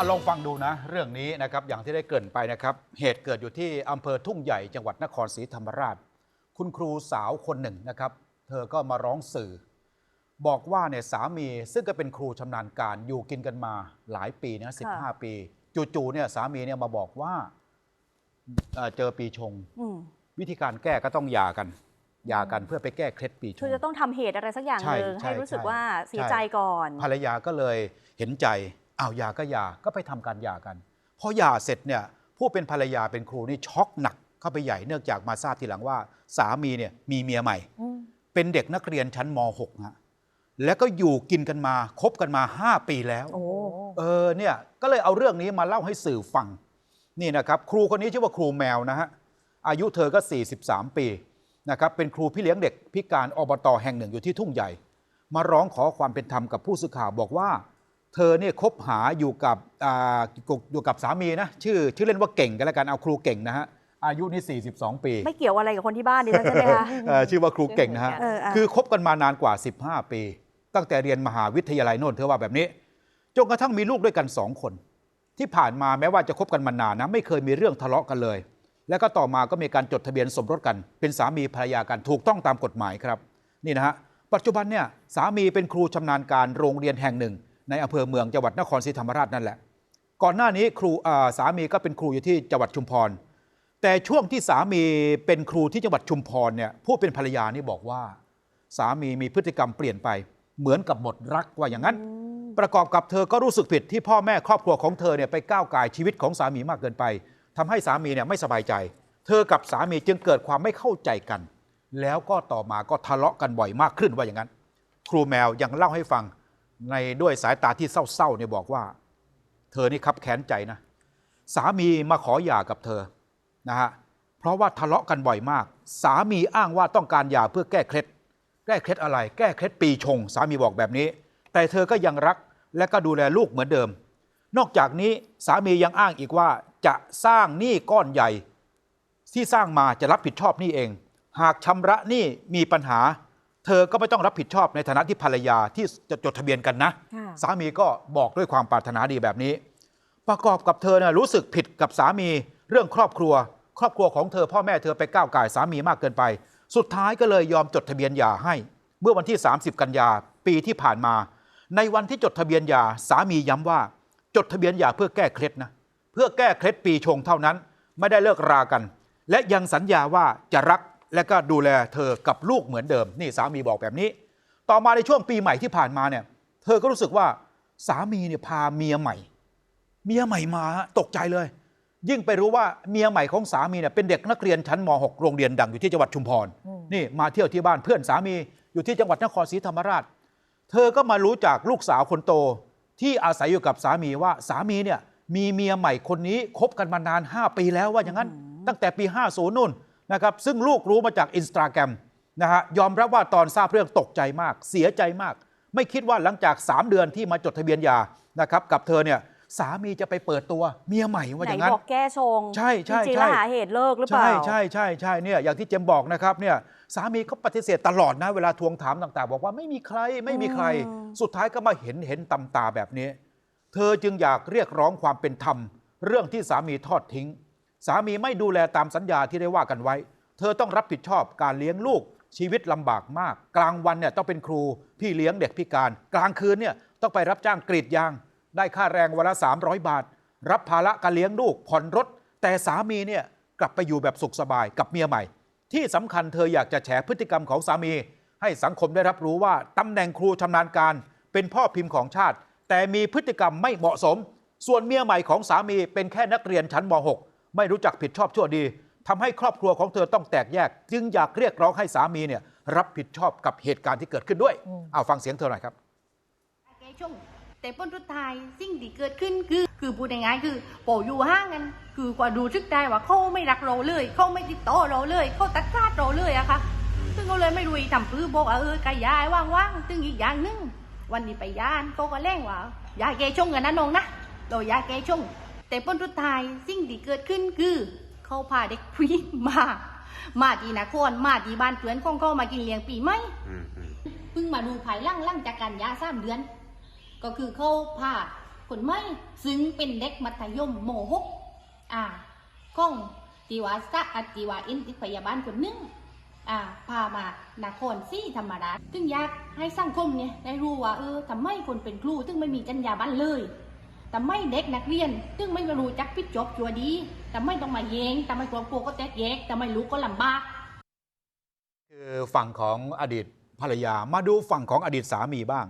อะลองฟังดูนะ เรื่องนี้นะครับอย่างที่ได้เกริ่นไปนะครับ เหตุเกิดอยู่ที่อำเภอทุ่งใหญ่จังหวัดนครศรีธรรมราช คุณครูสาวคนหนึ่งนะครับ เธอก็มาร้องสื่อ บอกว่าเนี่ยสามีซึ่งก็เป็นครูชำนาญการอยู่กินกันมาหลายปีนะ15ปี จู่ๆเนี่ยสามีเนี่ยมาบอกว่าเอ่อเจอปีชง อืมวิธีการแก้ก็ต้องหย่ากันหย่ากันเพื่อไปแก้เคล็ดปีชคืองจะต้องทำเหตุอะไรสักอย่างใช่หนึ่งใช่ให้รู้สึกใช่ว่าเสียใช่ ใจก่อน ภรรยาก็เลยเห็นใจ อ้าวหย่าก็หย่าก็ไปทำการหย่ากันพอหย่าเสร็จเนี่ยผู้เป็นภรรยาเป็นครูนี่ช็อกหนักเข้าไปใหญ่เนื่องจากมาทราบทีหลังว่า สามีเนี่ยมีเมียใหม่อืมเป็นเด็กนักเรียนชั้นม .6 ฮะแล้วก็อยู่กินกันมาคบกันมา 5 ปีแล้วโอ้เออเนี่ยก็เลยเอาเรื่องนี้มาเล่าให้สื่อฟังนี่นะครับ ครูคนนี้ชื่อว่าครูแมวนะฮะอายุเธอก็ 43 ปีนะครับเป็นครูพี่เลี้ยงเด็กพิการอบตแห่งหนึ่งอยู่ที่ทุ่งใหญ่ มาร้องขอความเป็นธรรมกับผู้สื่อข่าวบอกว่า เธอเนี่ยคบหาอยู่กับอ่าอยู่กับสามีนะชื่อชื่อเล่นว่าเก่งกันแล้วกันเอาครูเก่งนะฮะอายุนี่ 42 ปี ไม่เกี่ยวอะไรกับคนที่บ้านดิฉันใช่ไหมคะเอ่อชื่อว่าครูเก่งนะฮะเอออะคือคบกันมานานกว่า 15 ปี ตั้งแต่เรียนมหาวิทยาลัยโน่นเธอว่าแบบนี้จนกระทั่งมีลูกด้วยกันสองคน ที่ผ่านมาแม้ว่าจะคบกันมานานนะไม่เคยมีเรื่องทะเลาะกันเลย แล้วก็ต่อมาก็มีการจดทะเบียนสมรสกัน เป็นสามีภรรยากันถูกต้องตามกฎหมายครับ นี่นะฮะปัจจุบันเนี่ยสามีเป็นครูชำนาญการโรงเรียนแห่งหนึ่ง ในอำเภอเมืองจังหวัดนครศรีธรรมราชนั่นแหละ ก่อนหน้านี้ครูอ่าสามีก็เป็นครูอยู่ที่จังหวัดชุมพร แต่ช่วงที่สามีเป็นครูที่จังหวัดชุมพรเนี่ยผู้เป็นภรรยานี่บอกว่า สามีมีพฤติกรรมเปลี่ยนไป เหมือนกับหมดรักว่าอย่างนั้น ประกอบกับเธอก็รู้สึกผิดที่พ่อแม่ครอบครัวของเธอเนี่ยไปก้าวไก่ายชีวิตของสามีมากเกินไปทำให้สามีเนี่ยไม่สบายใจ เธอกับสามีจึงเกิดความไม่เข้าใจกัน แล้วก็ต่อมาก็ทะเลาะกันบ่อยมากขึ้นว่าอย่างนั้น ครูแมวยังเล่าให้ฟัง ในด้วยสายตาที่เศร้าๆเนี่ยบอกว่า เธอนี่คับแค้นใจนะ สามีมาขอหย่ากับเธอนะฮะเพราะว่าทะเลาะกันบ่อยมาก สามีอ้างว่าต้องการหย่าเพื่อแก้เคล็ดแก้เคล็ดอะไร แก้เคล็ดปีชง สามีบอกแบบนี้ แต่เธอก็ยังรักและก็ดูแลลูกเหมือนเดิม นอกจากนี้สามียังอ้างอีกว่าจะสร้างหนี้ก้อนใหญ่ ที่สร้างมาจะรับผิดชอบหนี้เอง หากชำระหนี้มีปัญหา เธอก็ไม่ต้องรับผิดชอบในฐานะที่ภรรยาที่จะจดทะเบียนกันนะค่ะสามีก็บอกด้วยความปรารถนาดีแบบนี้ ประกอบกับเธอนะรู้สึกผิดกับสามีเรื่องครอบครัว ครอบครัวของเธอพ่อแม่เธอไปก้าวไก่ายสามีมากเกินไป สุดท้ายก็เลยยอมจดทะเบียนหย่าให้ เมื่อวันที่ 30 กันยาปีที่ผ่านมา ในวันที่จดทะเบียนหย่าสามีย้ำว่า จดทะเบียนหย่าเพื่อแก้เคล็ดนะเพื่อแก้เคล็ดปีชงเท่านั้น ไม่ได้เลิกรากัน และยังสัญญาว่าจะรัก และก็ดูแลเธอกับลูกเหมือนเดิม นี่สามีบอกแบบนี้ ต่อมาในช่วงปีใหม่ที่ผ่านมาเนี่ย เธอก็รู้สึกว่าสามีเนี่ยพาเมียใหม่ เมียใหม่มาฮะตกใจเลย ยิ่งไปรู้ว่าเมียใหม่ของสามีเนี่ยเป็นเด็กนักเรียนชั้นม .6 โรงเรียนดังอยู่ที่จังหวัดชุมพรนี่มาเที่ยวที่บ้านเพื่อนสามีอยู่ที่จังหวัดนครศรีธรรมราช เธอก็มารู้จากลูกสาวคนโต ที่อาศัยอยู่กับสามีว่าสามีเนี่ยมีเมียใหม่คนนี้คบกันมานาน 5 ปีแล้วว่าอย่างนั้น ตั้งแต่ปี 50นู่น นะครับซึ่งลูกรู้มาจากอินสตาแกรมนะฮะยอมรับว่าตอนทราบเรื่องตกใจมาก เสียใจมาก ไม่คิดว่าหลังจาก 3 เดือนที่มาจดทะเบียนหย่านะครับกับเธอเนี่ยสามีจะไปเปิดตัวเมียใหม่ว่าไหอนย่างนั้นบอกแก้ชงใช่ใช่จริงๆใช่แล้วหาเหตุเลิกหรือเปล่า ใช่ใช่ใช่ใช่เนี่ยอย่างที่เจมบอกนะครับเนี่ยสามีเขาปฏิเสธตลอดนะเวลาทวงถามต่างๆ บอกว่าไม่มีใครไม่มีใครอืมสุดท้ายก็มาเห็นเห็นตำตาแบบนี้ เธอจึงอยากเรียกร้องความเป็นธรรม เรื่องที่สามีทอดทิ้ง สามีไม่ดูแลตามสัญญาที่ได้ว่ากันไว้ เธอต้องรับผิดชอบการเลี้ยงลูกชีวิตลำบากมาก กลางวันเนี่ยต้องเป็นครูพี่เลี้ยงเด็กพิการ กลางคืนเนี่ยต้องไปรับจ้างกรีดยาง ได้ค่าแรงวันละ 300 บาท รับภาระการเลี้ยงลูกผ่อนรถ แต่สามีเนี่ยกลับไปอยู่แบบสุขสบายกับเมียใหม่ ที่สำคัญเธออยากจะแฉพฤติกรรมของสามี ให้สังคมได้รับรู้ว่าตำแหน่งครูชำนาญการ เป็นพ่อพิมพ์ของชาติ แต่มีพฤติกรรมไม่เหมาะสม ส่วนเมียใหม่ของสามีเป็นแค่นักเรียนชั้นม .6 ไม่รู้จักผิดชอบชั่วดีทำให้ครอบครัวของเธอต้องแตกแยก จึงอยากเรียกร้องให้สามีเนี่ยรับผิดชอบกับเหตุการณ์ที่เกิดขึ้นด้วย เอาฟังเสียงเธอหน่อยครับแกช่วงแต่พ้นสุดท้ายสิ่งที่เกิดขึ้นคือ คือพูดง่ายๆคือโปอยู่ห้างกันคือกว่าดูซึกได้ว่าเขาไม่รักเราเลยเขาไม่ติดต่อเราเลยเขาตัดขาดเราเลยอะค่ะซึ่งเขาเลยไม่รู้อีทำพื้บอกว่าเออกายายว่างๆซึ่งอีกอย่างหนึงวันนี้ไปยานเขาก็แรงว่า ยายแกชงกันนะน้องนะเรายายแกชง แต่พ้นสุดท้ายสิ่งที่เกิดขึ้นคือ เขาพาเด็กผู้หญิงมา มาที่นครมาที่บ้านเพื่อนของเขามากินเลี้ยงปีใหม่เพิ่งมาดูภายหลังหลังจากการยาสามเดือน ก็คือเขาพาคนไม่ซึ่งเป็นเด็กมัธยมโมหกอ่าก้องติวาสะอติวาอินติพยาบาลคนหนึงอ่าพามานครซี่ธรรมดาซึ่งอยากให้สังคมเนี่ยได้รู้ว่าเออทำไมคนเป็นครูถึงไม่มีจรรยาบรรณเลย ทำไม่เด็กนักเรียนถึงไม่รู้จักพิจบจัวดีทำไม่ต้องมาแยงทำไมครอบครัวก็แตกแยกทำไมลูกก็ลำบาก คือฝั่งของอดีตภรรยา มาดูฝั่งของอดีตสามีบ้าง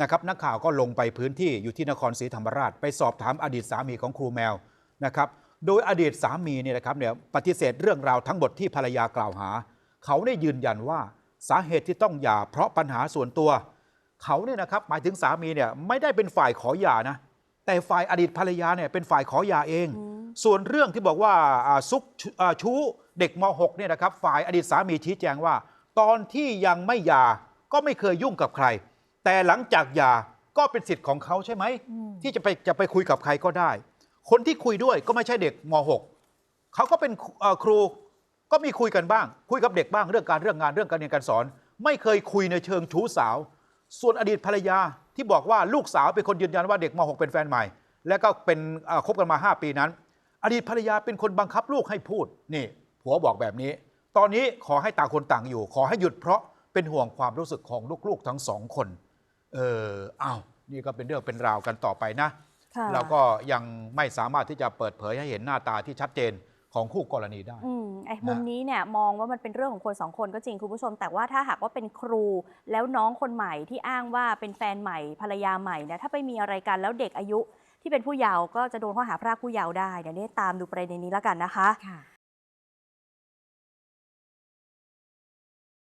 นะครับ นักข่าวก็ลงไปพื้นที่อยู่ที่นครศรีธรรมราช ไปสอบถามอดีตสามีของครูแมวนะครับ โดยอดีตสามีเนี่ยนะครับเนี่ยปฏิเสธเรื่องราวทั้งหมดที่ภรรยากล่าวหา เขาได้ยืนยันว่าสาเหตุที่ต้องหย่าเพราะปัญหาส่วนตัว เขาเนี่ยนะครับหมายถึงสามีเนี่ยไม่ได้เป็นฝ่ายขอหย่านะ แต่ฝ่ายอดีตภรรยาเนี่ยเป็นฝ่ายขอหย่าเองอืมส่วนเรื่องที่บอกว่าอ่าซุกชูอ่าชู้เด็กม .6 เนี่ยนะครับฝ่ายอดีตสามีชี้แจงว่า ตอนที่ยังไม่หย่าก็ไม่เคยยุ่งกับใคร แต่หลังจากหย่าก็เป็นสิทธิ์ของเขาใช่ไหมอืมที่จะไปจะไปคุยกับใครก็ได้ คนที่คุยด้วยก็ไม่ใช่เด็กม .6 เขาก็เป็นเอ่อครูก็มีคุยกันบ้าง คุยกับเด็กบ้างเรื่องการเรื่องงานเรื่องการเรียนการสอน ไม่เคยคุยในเชิงชู้สาว ส่วนอดีตภรรยา ที่บอกว่าลูกสาวเป็นคนยืนยันว่าเด็กม .6 เป็นแฟนใหม่ แล้วก็เป็นเอ่อคบกันมา 5 ปีนั้น อดีตภรรยาเป็นคนบังคับลูกให้พูดนี่ผัวบอกแบบนี้ ตอนนี้ขอให้ต่างคนต่างอยู่ ขอให้หยุดเพราะเป็นห่วงความรู้สึกของลูกๆทั้งสองคน เอออ้าวนี่ก็เป็นเรื่องเป็นราวกันต่อไปนะค่ะเราก็ยังไม่สามารถที่จะเปิดเผยให้เห็นหน้าตาที่ชัดเจน ของคู่กรณีได้ อืมไอ้นะมุมนี้เนี่ยมองว่ามันเป็นเรื่องของคนสองคนก็จริงคุณผู้ชม แต่ว่าถ้าหากว่าเป็นครูแล้วน้องคนใหม่ที่อ้างว่าเป็นแฟนใหม่ภรรยาใหม่เนี่ยถ้าไปมีอะไรกันแล้วเด็กอายุที่เป็นผู้เยาว์ก็จะโดนข้อหาพรากผู้เยาว์ได้เดี๋ยวนี้ตามดูประเด็นนี้แล้วกันนะคะ ค่ะ